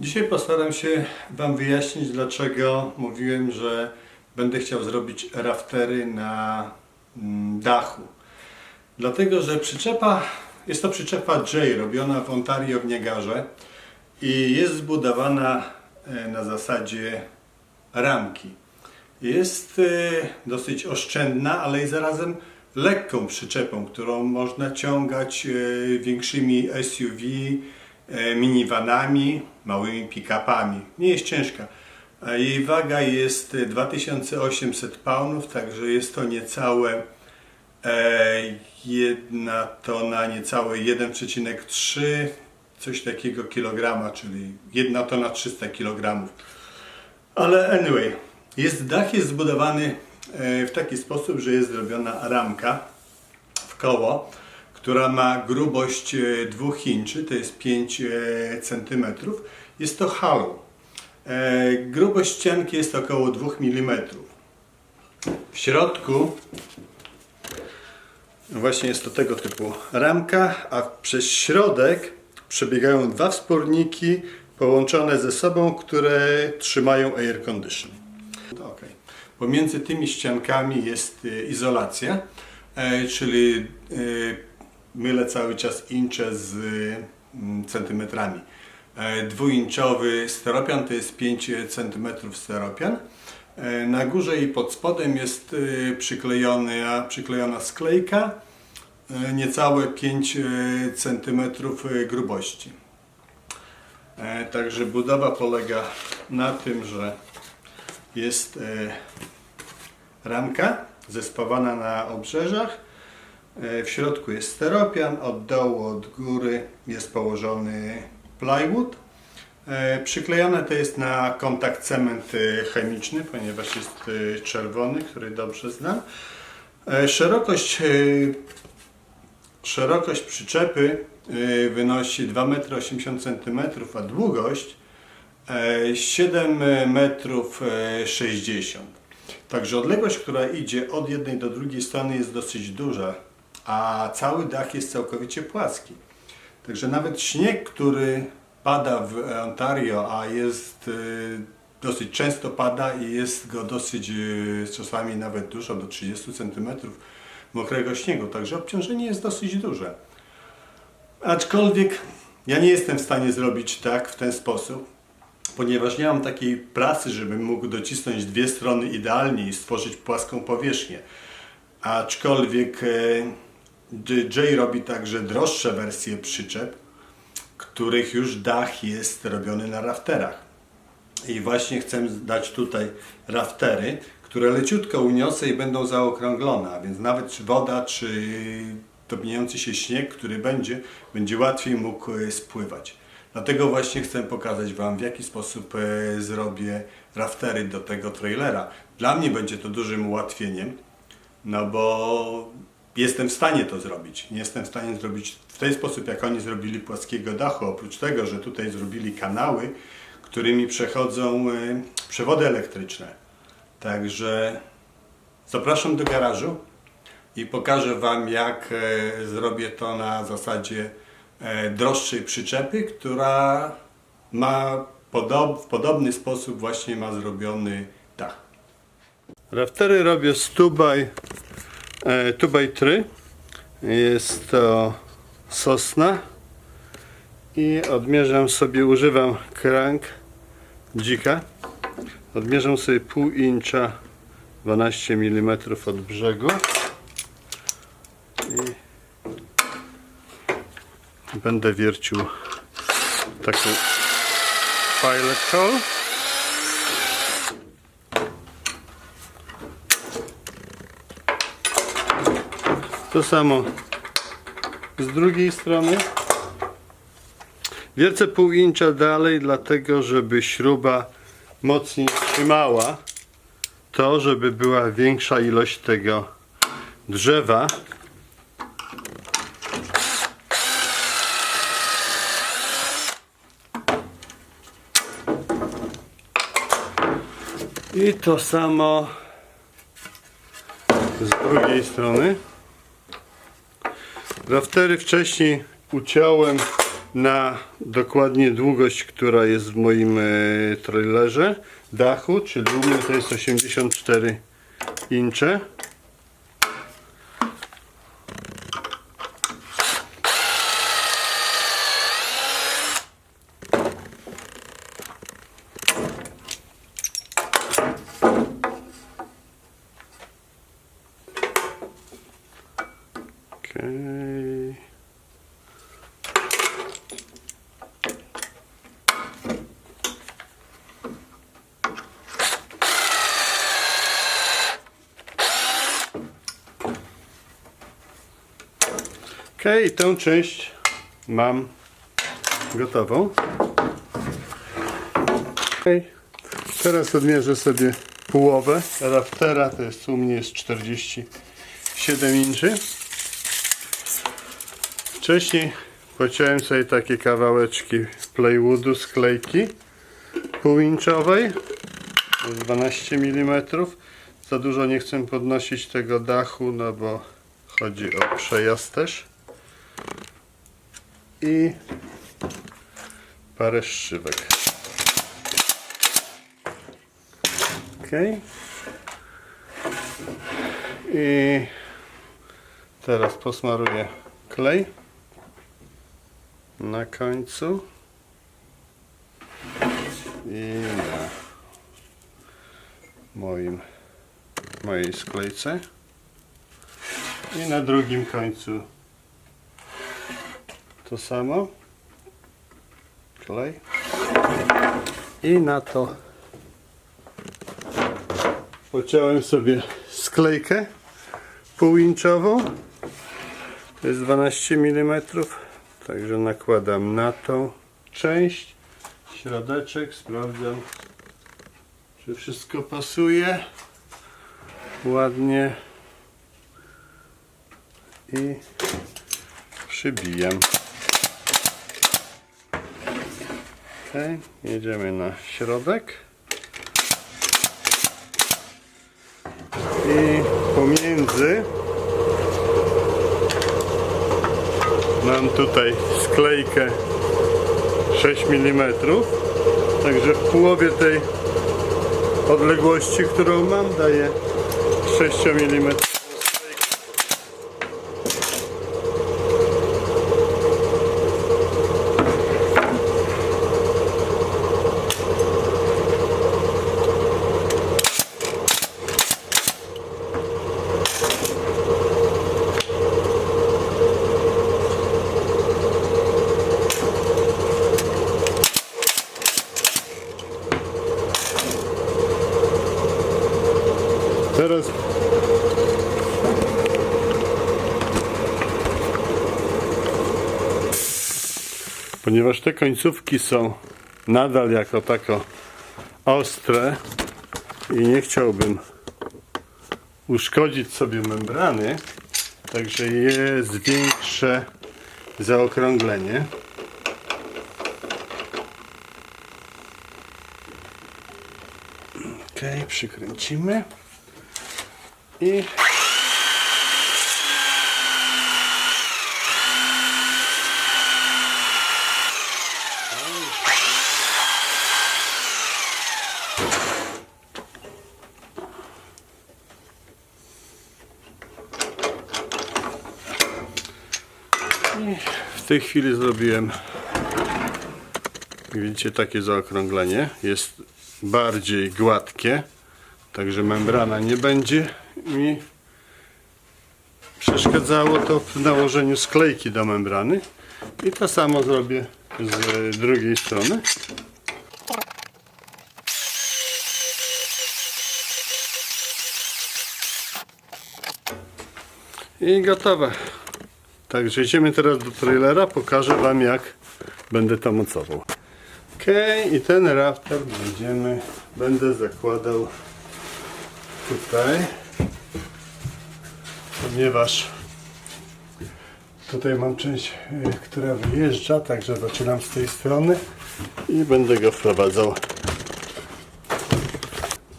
Dzisiaj postaram się Wam wyjaśnić, dlaczego mówiłem, że będę chciał zrobić raftery na mm, dachu. Dlatego, że przyczepa, jest to przyczepa J robiona w Ontario w Niagarze i jest zbudowana e, na zasadzie ramki. Jest e, dosyć oszczędna, ale i zarazem lekką przyczepą, którą można ciągać e, większymi SUV, minivanami, małymi pick-upami. Nie jest ciężka. Jej waga jest e, 2800 poundów, także jest to niecałe e, jedna tona, niecałe 1,3 coś takiego kilograma, czyli jedna tona 300 kilogramów. Ale anyway, jest, dach jest zbudowany e, w taki sposób, że jest zrobiona ramka w koło, która ma grubość 2 inczy, to jest 5 cm. Jest to hollow. E, Grubość ścianki jest około 2 mm. W środku właśnie jest to tego typu ramka, a przez środek przebiegają dwa wsporniki połączone ze sobą, które trzymają air condition. To ok. Pomiędzy tymi ściankami jest e, izolacja, e, czyli e, mylę cały czas incze z mm, centymetrami. E, Dwuinczowy steropian to jest 5 cm steropian. E, Na górze i pod spodem jest e, przyklejony, przyklejona sklejka, niecałe 5 cm grubości. Także budowa polega na tym, że jest ramka zespawana na obrzeżach. E, W środku jest steropian, od dołu, od góry jest położony plywood. E, Przyklejone to jest na kontakt cement e, chemiczny, ponieważ jest czerwony, który dobrze znam. Szerokość, szerokość przyczepy wynosi 2,80 cm, a długość e, 7 metrów e, 60. Także odległość, która idzie od jednej do drugiej strony jest dosyć duża, a cały dach jest całkowicie płaski. Także nawet śnieg, który pada w Ontario, a jest e, dosyć często pada i jest go dosyć, e, czasami nawet dużo, do 30 cm mokrego śniegu, także obciążenie jest dosyć duże. Aczkolwiek ja nie jestem w stanie zrobić tak w ten sposób, ponieważ nie mam takiej pracy, żebym mógł docisnąć dwie strony idealnie i stworzyć płaską powierzchnię. Aczkolwiek Jay robi także droższe wersje przyczep, których już dach jest robiony na rafterach. I właśnie chcę dać tutaj raftery, które leciutko uniosę i będą zaokrąglone, a więc nawet czy woda, czy topniejący się śnieg, który będzie, będzie łatwiej mógł e, spływać. Dlatego właśnie chcę pokazać Wam, w jaki sposób e, zrobię raftery do tego trailera. Dla mnie będzie to dużym ułatwieniem, no bo jestem w stanie to zrobić. Nie jestem w stanie zrobić w ten sposób, jak oni zrobili płaskiego dachu. Oprócz tego, że tutaj zrobili kanały, którymi przechodzą e, przewody elektryczne. Także zapraszam do garażu i pokażę Wam, jak e, zrobię to na zasadzie e, droższej przyczepy, która ma w podobny sposób właśnie ma zrobiony dach. Raftery robię z 2x, 2x3. Jest to sosna i odmierzam sobie, używam krank dzika. Odmierzam sobie pół incza 12 mm od brzegu i będę wiercił taką pilot hole. To samo z drugiej strony. Wiercę pół incza dalej, dlatego żeby śruba mocniej trzymała to, żeby była większa ilość tego drzewa. I to samo z drugiej strony. Raftery wcześniej uciąłem na dokładnie długość, która jest w moim e, trailerze dachu, czyli u mnie to jest 84 incze. Okej. Okej, tę część mam gotową. Okej. Teraz odmierzę sobie połowę. Raftera to jest u mnie jest 47 inczy. Wcześniej pociąłem sobie takie kawałeczki playwoodu sklejki półinczowej. To jest 12 mm. Za dużo nie chcę podnosić tego dachu, no bo chodzi o przejazd też. I parę szybek. Ok. I teraz posmaruję klej na końcu. I na moim mojej sklejce. I na drugim końcu. To samo. Klej. I na to. Pociąłem sobie sklejkę półinczową. To jest 12 mm także nakładam na tą część. Środeczek sprawdzam czy wszystko pasuje. Ładnie. I przybijam. Ok jedziemy na środek. I pomiędzy mam tutaj sklejkę 6 mm także w połowie tej odległości którą mam daję 6 mm Teraz ponieważ te końcówki są nadal jako tako ostre i nie chciałbym uszkodzić sobie membrany, także jest większe zaokrąglenie. Ok, przykręcimy i I w tej chwili zrobiłem widzicie takie zaokrąglenie. Jest bardziej gładkie także membrana nie będzie mi przeszkadzało to w nałożeniu sklejki do membrany. I to samo zrobię z drugiej strony. I gotowe Także idziemy teraz do trailera, pokażę Wam jak będę to mocował. Ok, i ten rafter będziemy, będę zakładał tutaj, ponieważ tutaj mam część, y, która wyjeżdża, także zaczynam z tej strony i będę go wprowadzał.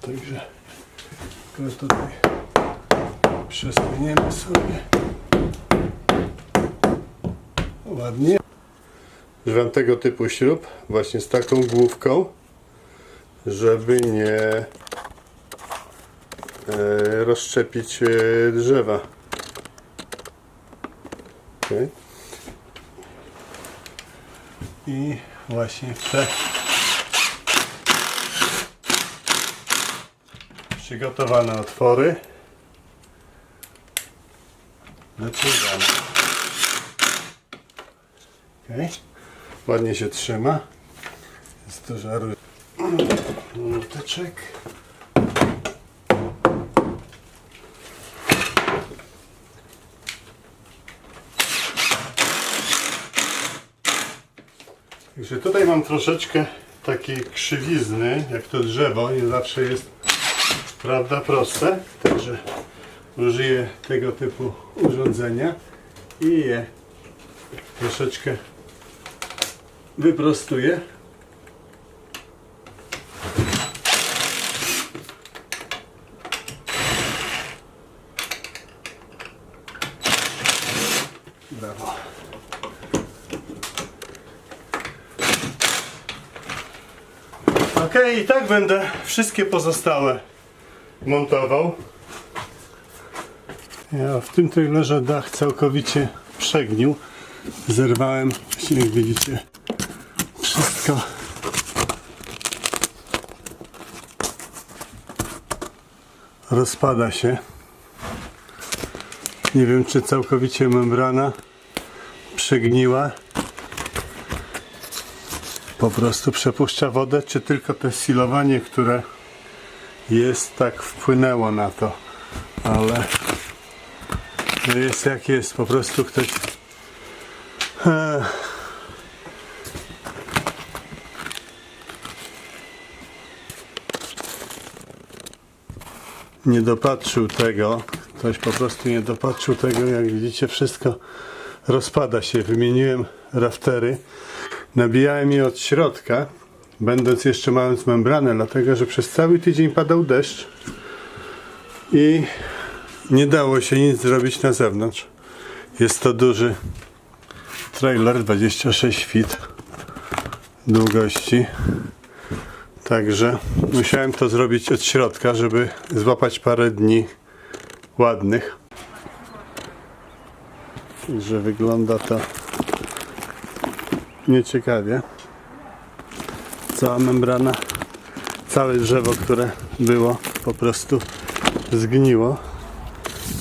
Także go tutaj przesuniemy sobie ładnie. Używam tego typu śrub właśnie z taką główką, żeby nie e, rozszczepić e, drzewa. Okej. I właśnie te przygotowane otwory naciągamy. Okay. Ładnie się trzyma. Jest to żaru. Młoteczek. Także tutaj mam troszeczkę takiej krzywizny, jak to drzewo, nie zawsze jest prawda proste, także użyję tego typu urządzenia i je troszeczkę wyprostuję. Brawo. Ok, i tak będę wszystkie pozostałe montował. Ja w tym trailerze dach całkowicie przegnił. Zerwałem, jak widzicie, wszystko. Rozpada się. Nie wiem, czy całkowicie membrana przegniła. Po prostu przepuszcza wodę, czy tylko to silowanie, które jest, tak wpłynęło na to. Ale no jest jak jest, po prostu ktoś Ech. Nie dopatrzył tego. Ktoś po prostu nie dopatrzył tego. Jak widzicie, wszystko rozpada się. Wymieniłem raftery. Nabijałem je od środka, będąc jeszcze mając membranę, dlatego że przez cały tydzień padał deszcz i nie dało się nic zrobić na zewnątrz. Jest to duży trailer 26 feet długości. Także musiałem to zrobić od środka, żeby złapać parę dni ładnych. Także wygląda to nieciekawie. Cała membrana, całe drzewo, które było, po prostu zgniło.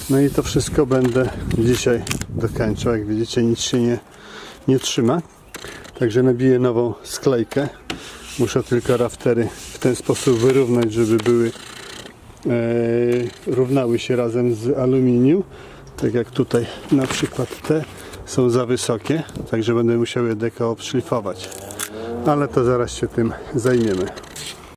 No i to wszystko będę dzisiaj dokończał. Jak widzicie, nic się nie, nie trzyma. Także nabiję nową sklejkę. Muszę tylko raftery w ten sposób wyrównać, żeby były e, równały się razem z aluminium. Tak jak tutaj na przykład te są za wysokie, także będę musiał je deko obszlifować. Ale to zaraz się tym zajmiemy.